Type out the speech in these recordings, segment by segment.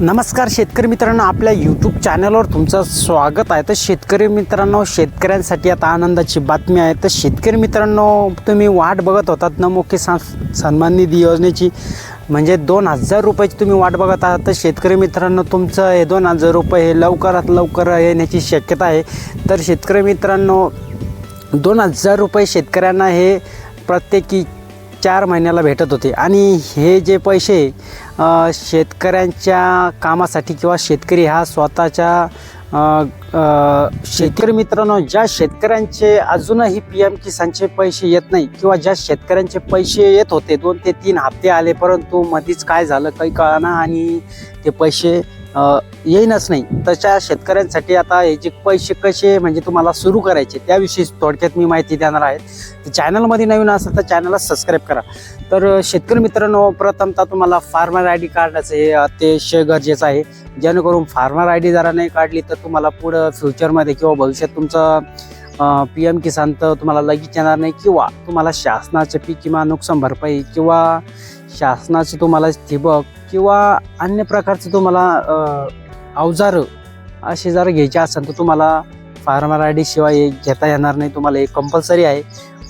नमस्कार शेतकरी मित्रांनो आपल्या यूट्यूब चॅनलवर तुमचं स्वागत आहे. तर शेतकरी मित्रांनो शेतकऱ्यांसाठी आता आनंदाची बातमी आहे. तर शेतकरी मित्रांनो तुम्ही वाट बघत होतात न मुख्य सा सन्मान निधी योजनेची? म्हणजे दोन हजार रुपयाची तुम्ही वाट बघत आहात. तर शेतकरी मित्रांनो तुमचं हे दोन हजार रुपये हे लवकरात लवकर येण्याची शक्यता आहे. तर शेतकरी मित्रांनो दोन हजार रुपये शेतकऱ्यांना हे प्रत्येकी चार महिन्याला भेटत होते. आणि हे जे पैसे शेतकऱ्यांच्या कामासाठी किंवा शेतकरी हा स्वतःच्या शेतकरी मित्रांनो ज्या शेतकऱ्यांचे अजूनही पी एम किसानचे पैसे येत नाही किंवा ज्या शेतकऱ्यांचे पैसे येत होते दोन ते तीन हप्ते आले परंतु मधीच काय झालं काही कळाना आणि ते पैसे येईनच नाही. तशा शेतकऱ्यांसाठी आता हे जे पैसे कसे म्हणजे तुम्हाला सुरू करायचे त्याविषयी थोडक्यात मी माहिती देणार आहे. तर चॅनलमध्ये नवीन असेल तर चॅनलला सबस्क्राईब करा. तर शेतकरी मित्रांनो प्रथमतः तुम्हाला फार्मर आय डी काढण्याचं हे अतिशय गरजेचं आहे. जेणेकरून फार्मर आय डी जरा नाही काढली तर तुम्हाला पुढं फ्युचरमध्ये किंवा भविष्यात तुमचं पी एम किसान तर तुम्हाला लगेच येणार नाही किंवा तुम्हाला शासनाचे पीक किंवा नुकसान भरपाई किंवा शासनाचे तुम्हाला ठिबक किंवा अन्य प्रकारचे तुम्हाला अवजारं असे जर घ्यायचे असेल तर तुम्हाला फार्मर आय डी शिवाय घेता येणार नाही. तुम्हाला हे कंपल्सरी आहे.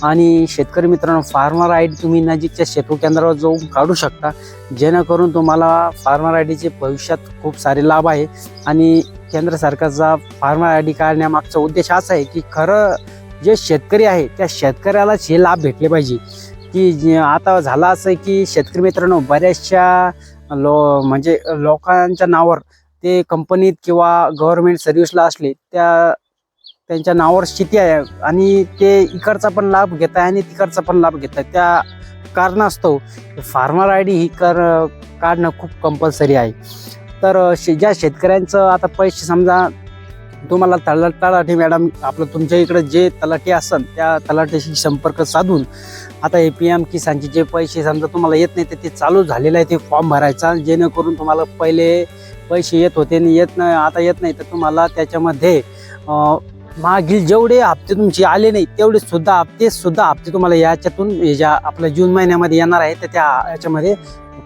आणि शेतकरी मित्रांनो फार्मर आय डी तुम्ही नजीकच्या शेतू केंद्रावर जाऊन काढू शकता. जेणेकरून तुम्हाला फार्मर आय डीचे भविष्यात खूप सारे लाभ आहे. आणि केंद्र सरकारचा फार्मर आय डी काढण्यामागचा उद्देश असा आहे की खरं जे शेतकरी आहे त्या शेतकऱ्यालाच हे लाभ भेटले पाहिजे. की आता झालं असं आहे की शेतकरी मित्रांनो बऱ्याचशा लो म्हणजे लोकांच्या नावावर ते कंपनीत किंवा गव्हर्मेंट सर्व्हिसला असले त्या त्यांच्या नावावर शेती आहे आणि ते इकडचा पण लाभ घेत आहे आणि तिकडचा पण लाभ घेत आहे. त्या कारणास्तव फार्मर आय डी ही कर काढणं खूप कंपल्सरी आहे. तर शे ज्या शेतकऱ्यांचं आता पैसे समजा तुम्हाला तला तलाठी मॅडम आपलं तुमच्या इकडं जे तलाठी असन त्या तलाठीशी संपर्क साधून आता ए पी एम किसानचे जे पैसे समजा तुम्हाला येत नाही तर ते चालू झालेलं आहे ते फॉर्म भरायचा जेणेकरून तुम्हाला पहिले पैसे येत होते आणि येत नाही आता येत नाही तर तुम्हाला त्याच्यामध्ये मागील जेवढे हप्ते तुमचे आले नाही तेवढे सुद्धा हप्ते सुद्धा हप्ते तुम्हाला याच्यातून हे ज्या आपल्या जून महिन्यामध्ये येणार आहे तर त्या याच्यामध्ये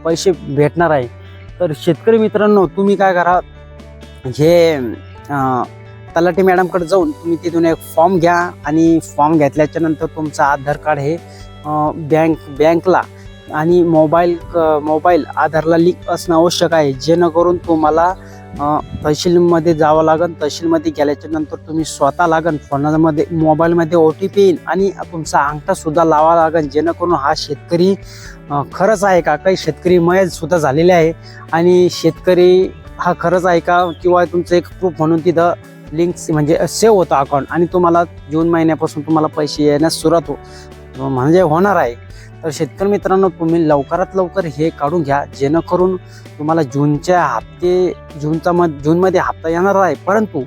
पैसे भेटणार आहे. तर शेतकरी मित्रांनो तुम्ही काय करा हे तलाठी मॅडमकडे जाऊन तुम्ही तिथून एक फॉर्म घ्या आणि फॉर्म घेतल्याच्या नंतर तुमचं आधार कार्ड हे बँक बँकला आणि मोबाईल क- मोबाईल आधारला लिंक असणं आवश्यक आहे. जेणेकरून तुम्हाला तहसीलमध्ये जावं लागेल तहसीलमध्ये गेल्याच्यानंतर तुम्ही स्वतः लागन. फोनामध्ये मोबाईलमध्ये ओ टी पी येईल आणि तुमचा अंगठा सुद्धा लावा लागेल जेणेकरून हा शेतकरी खरंच आहे का? काही शेतकरी मयत सुद्धा झालेले आहे. आणि शेतकरी हा खरंच आहे का? किंवा तुमचं एक प्रूफ म्हणून तिथं लिंक्स म्हणजे सेव्ह होतं अकाउंट आणि तुम्हाला जून महिन्यापासून तुम्हाला पैसे येण्यास सुरुवात हो म्हणजे होणार आहे. तर शेतकरी मित्रांनो तुम्ही लवकरात लवकर हे काढून घ्या. जेणेकरून तुम्हाला जूनच्या हप्ते जूनचा मग जूनमध्ये हप्ता येणार आहे. परंतु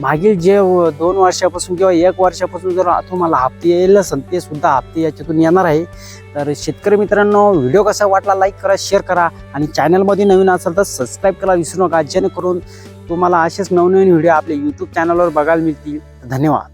मागील जे व- दोन वर्षापासून किंवा एक वर्षापासून जर तुम्हाला हप्ते येईल असेल ते सुद्धा हप्ते याच्यातून येणार आहे. तर शेतकरी मित्रांनो व्हिडिओ कसा वाटला लाईक करा शेअर करा आणि चॅनलमध्ये नवीन असेल तर सबस्क्राईब करायला विसरू नका. जेणेकरून तुम्हाला असेच नवनवीन व्हिडिओ आपल्या यूट्यूब चॅनलवर बघायला मिळतील. धन्यवाद.